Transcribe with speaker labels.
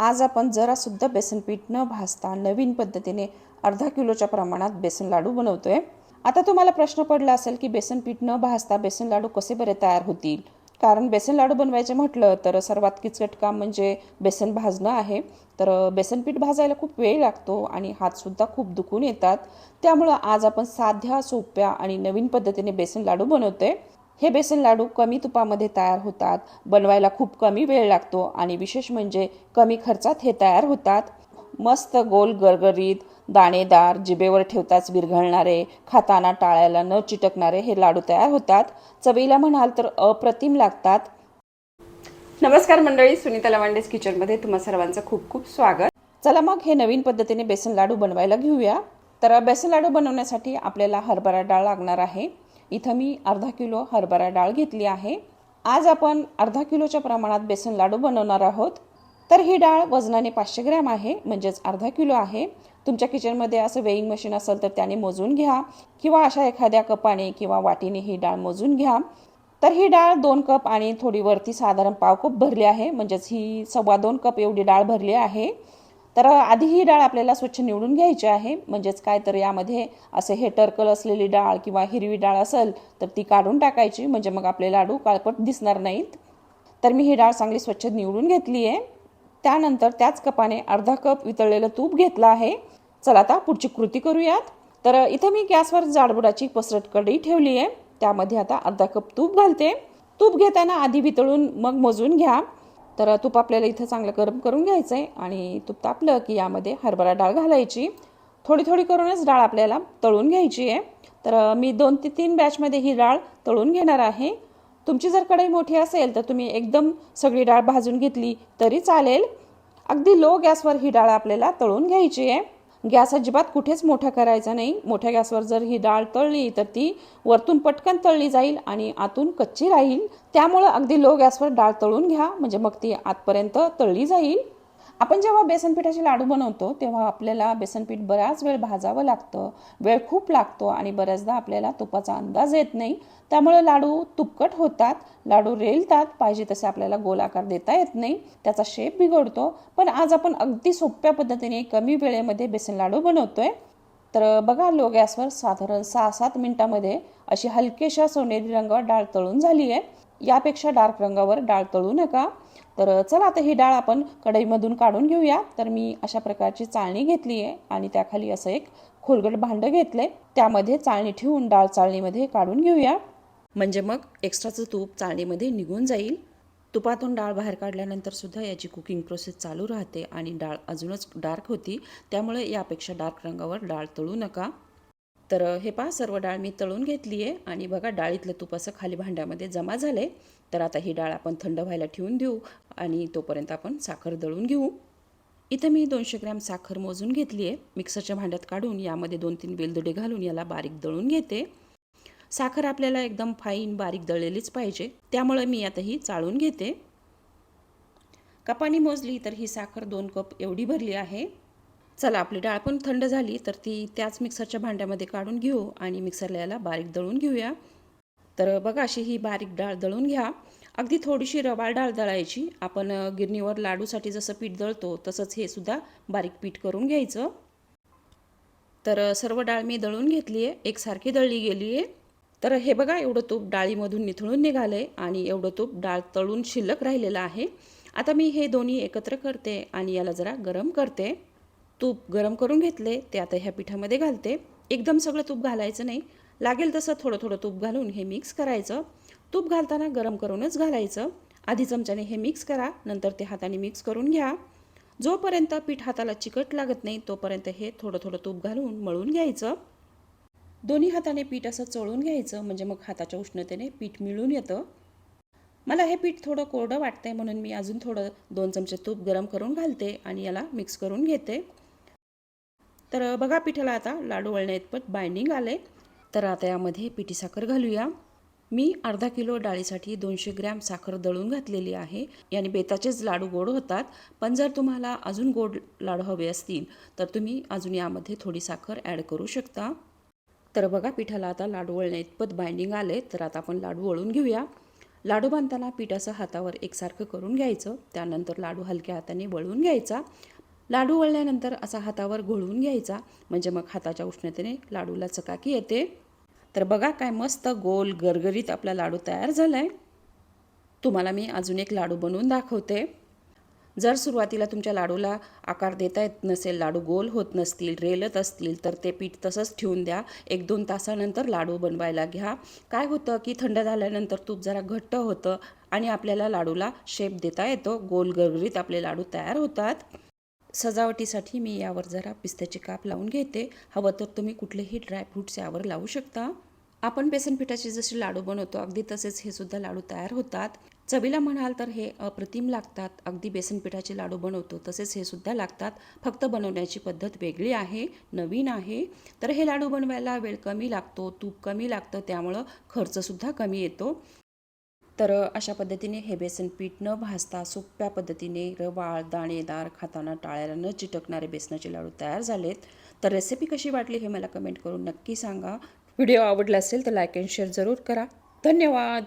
Speaker 1: आज आपण जरासुद्धा बेसन पीठ न भाजता नवीन पद्धतीने अर्धा किलोच्या प्रमाणात बेसन लाडू बनवतोय. आता तुम्हाला प्रश्न पडला असेल की बेसन पीठ न भाजता बेसन लाडू कसे बरे तयार होतील? कारण बेसन लाडू बनवायचे म्हटलं तर सर्वात किचकट काम म्हणजे बेसन भाजणं आहे. तर बेसन पीठ भाजायला खूप वेळ लागतो आणि हातसुद्धा खूप दुखून येतात. त्यामुळं आज आपण साध्या सोप्या आणि नवीन पद्धतीने बेसन लाडू बनवतोय. हे बेसन लाडू कमी तुपामध्ये तयार होतात. बनवायला खूप कमी वेळ लागतो आणि विशेष म्हणजे कमी खर्चात हे तयार होतात. मस्त गोल गरगरीत दाणेदार जिभेवर ठेवताच विरघळणारे खाताना टाळ्याला न चिटकणारे हे लाडू तयार होतात. चवीला म्हणाल तर अप्रतिम लागतात. नमस्कार मंडळी सुनीता लवांडेस किचनमध्ये तुम्हा सर्वांचं खूप खूप स्वागत. चला मग हे नवीन पद्धतीने बेसन लाडू बनवायला घेऊया. तर बेसन लाडू बनवण्यासाठी आपल्याला हरभरा डाळ लागणार आहे. इथं मी अर्धा किलो हरभरा डाळ घेतली आहे. आज आपण अर्धा किलोच्या प्रमाणात बेसन लाडू बनवणार आहोत. तर ही डाळ वजनाने पाचशे ग्रॅम आहे म्हणजेच अर्धा किलो आहे. तुमच्या किचनमध्ये असं वेईंग मशीन असेल तर त्याने मोजून घ्या किंवा अशा एखाद्या कपाने किंवा वाटीने ही डाळ मोजून घ्या. तर ही डाळ दोन कप आणि थोडी वरती साधारण पाव कप भरली आहे म्हणजेच ही सव्वा दोन कप एवढी डाळ भरली आहे. तर आधी ही डाळ आपल्याला स्वच्छ निवडून घ्यायची आहे. म्हणजेच काय तर यामध्ये असे हे टर्कल असलेली डाळ किंवा हिरवी डाळ असेल तर ती काढून टाकायची. म्हणजे मग आपले लाडू काळपट दिसणार नाहीत. तर मी ही डाळ चांगली स्वच्छ निवडून घेतली आहे. त्यानंतर त्याच कपाने अर्धा कप वितळलेलं तूप घेतलं आहे. चला आता पुढची कृती करूयात. तर इथं मी गॅसवर जाडबुडाची पसरट कढई ठेवली आहे. त्यामध्ये आता अर्धा कप तूप घालते. तूप घेताना आधी वितळून मग मोजून घ्या. तर तूप आपल्याला इथं चांगलं गरम करून घ्यायचं आहे आणि तूप तापलं की यामध्ये हरभरा डाळ घालायची. थोडी थोडी करूनच डाळ आपल्याला तळून घ्यायची आहे. तर मी दोन ते तीन बॅचमध्ये ही डाळ तळून घेणार आहे. तुमची जर कढई मोठी असेल तर तुम्ही एकदम सगळी डाळ भाजून घेतली तरी चालेल. अगदी लो गॅसवर ही डाळ आपल्याला तळून घ्यायची आहे. गॅस अजिबात कुठेच मोठा करायचा नाही. मोठ्या गॅसवर जर ही डाळ तळली तर ती वरतून पटकन तळली जाईल आणि आतून कच्ची राहील. त्यामुळं अगदी लो गॅसवर डाळ तळून घ्या. म्हणजे मग ती आतपर्यंत तळली जाईल. आपण जेव्हा बेसन पिठाचे लाडू बनवतो तेव्हा आपल्याला बेसन पीठ बराच वेळ भाजावं लागतं वेळ खूप लागतो आणि बऱ्याचदा आपल्याला तुपाचा अंदाज येत नाही. त्यामुळे लाडू तुपकट होतात लाडू रेलतात पाहिजे तसे आपल्याला गोल आकार देता येत नाही. त्याचा शेप बिघडतो. पण आज आपण अगदी सोप्या पद्धतीने कमी वेळेमध्ये बेसन लाडू बनवतोय. तर बघा लो गॅसवर साधारण सहा सात मिनिटामध्ये अशी हलकेशा सोनेरी रंगावर डाळ तळून झाली आहे यापेक्षा डार्क रंगावर डाळ तळू नका. तर चला आता ही डाळ आपण कढईमधून काढून घेऊया. तर मी अशा प्रकारची चाळणी घेतली आहे आणि त्याखाली असं एक खोलगट भांडं घेतलंय. त्यामध्ये चाळणी ठेवून डाळ चाळणीमध्ये काढून घेऊया. म्हणजे मग एक्स्ट्राचं तूप चाळणीमध्ये निघून जाईल. तुपातून डाळ बाहेर काढल्यानंतर सुद्धा याची कुकिंग प्रोसेस चालू राहते आणि डाळ अजूनच डार्क होती. त्यामुळे यापेक्षा डार्क रंगावर डाळ तळू नका. तर हे पहा सर्व डाळ मी तळून घेतली आहे आणि बघा डाळीतलं तूप असं खाली भांड्यामध्ये जमा झाले तर आता ही डाळ आपण थंड व्हायला ठेवून देऊ आणि तोपर्यंत आपण साखर दळून घेऊ. इथं मी दोनशे ग्रॅम साखर मोजून घेतली आहे मिक्सरच्या भांड्यात काढून यामध्ये दोन तीन वेलदोडे घालून याला बारीक दळून घेते. साखर आपल्याला एकदम फाईन बारीक दळलेलीच पाहिजे. त्यामुळे मी आता ही चाळून घेते. कपाने मोजली तर ही साखर दोन कप एवढी भरली आहे. चला आपली डाळ पण थंड झाली तर ती त्याच मिक्सरच्या भांड्यामध्ये काढून घेऊ आणि मिक्सरला याला बारीक दळून घेऊया. तर बघा अशी ही बारीक डाळ दळून घ्या. अगदी थोडीशी रवाळ डाळ दळायची. आपण गिरणीवर लाडूसाठी जसं पीठ दळतो तसंच हे सुद्धा बारीक पीठ करून घ्यायचं. तर सर्व डाळ मी दळून घेतली आहे एकसारखी दळली गेली आहे तर हे बघा एवढं तूप डाळीमधून निथळून निघालं आहे आणि एवढं तूप डाळ तळून शिल्लक राहिलेलं आहे. आता मी हे दोन्ही एकत्र करते आणि याला जरा गरम करते. तूप गरम करून घेतले ते आता ह्या पिठामध्ये घालते. एकदम सगळं तूप घालायचं नाही. लागेल तसं थोडं थोडं तूप घालून हे मिक्स करायचं. तूप घालताना गरम करूनच घालायचं. आधी चमच्याने हे मिक्स करा नंतर ते हाताने मिक्स करून घ्या. जोपर्यंत पीठ हाताला चिकट लागत नाही तोपर्यंत हे थोडं थोडं तूप घालून मळून घ्यायचं. दोन्ही हाताने पीठ असं चळून घ्यायचं म्हणजे मग हाताच्या उष्णतेने पीठ मिळून येतं. मला हे पीठ थोडं कोरडं वाटतंय म्हणून मी अजून थोडं दोन चमचे तूप गरम करून घालते आणि याला मिक्स करून घेते. तर बघा पिठाला आता लाडू वळण्या इतपत बाइंडिंग आले तर आता यामध्ये पिठी साखर घालूया. मी अर्धा किलो डाळीसाठी दोनशे ग्रॅम साखर दळून घातलेली आहे. याने बेताचेच लाडू गोड होतात पण जर तुम्हाला अजून गोड लाडू हवे असतील तर तुम्ही अजून यामध्ये थोडी साखर ॲड करू शकता. तर बघा पिठाला आता लाडू वळण्या इतपत बाइंडिंग आले तर आता आपण लाडू वळून घेऊया. लाडू बांधताना पिठाचं हातावर एकसारखं करून घ्यायचं त्यानंतर लाडू हलक्या हाताने वळून घ्यायचा. लाडू वळल्यानंतर असा हातावर घोळवून घ्यायचा. म्हणजे मग हाताच्या उष्णतेने लाडूला चकाकी येते. तर बघा काय मस्त गोल गरगरीत आपला लाडू तयार झाला आहे तुम्हाला मी अजून एक लाडू बनवून दाखवते. जर सुरुवातीला तुमच्या लाडूला आकार देता येत नसेल लाडू गोल होत नसतील रेलत असतील तर ते पीठ तसंच ठेवून द्या. एक दोन तासानंतर लाडू बनवायला घ्या. काय होतं की थंड झाल्यानंतर तूप जरा घट्ट होतं आणि आपल्याला लाडूला शेप देता येतो. गोल गरगरीत आपले लाडू तयार होतात. सजावटीसाठी मी यावर जरा पिस्त्याचे काप लावून घेते. हवं तर तुम्ही कुठलेही ड्रायफ्रूट्स यावर लावू शकता. आपण बेसन पिठाचे जसे लाडू बनवतो अगदी तसेच हे सुद्धा लाडू तयार होतात. चवीला म्हणाल तर हे अप्रतिम लागतात. अगदी बेसन पिठाचे लाडू बनवतो तसेच हे सुद्धा लागतात. फक्त बनवण्याची पद्धत वेगळी आहे नवीन आहे. तर हे लाडू बनवायला वेळ कमी लागतो तूप कमी लागतं त्यामुळं खर्चसुद्धा कमी येतो. तर अशा पद्धतीने हे बेसन पीठ न भाजता सोप्या पद्धतीने रवाळ दाणेदार खाताना टाळ्याला न चिटकणारे बेसनाचे लाडू तयार झालेत. तर रेसिपी कशी वाटली हे मला कमेंट करून नक्की सांगा. व्हिडिओ आवडला असेल तर लाईक अँड शेअर जरूर करा. धन्यवाद!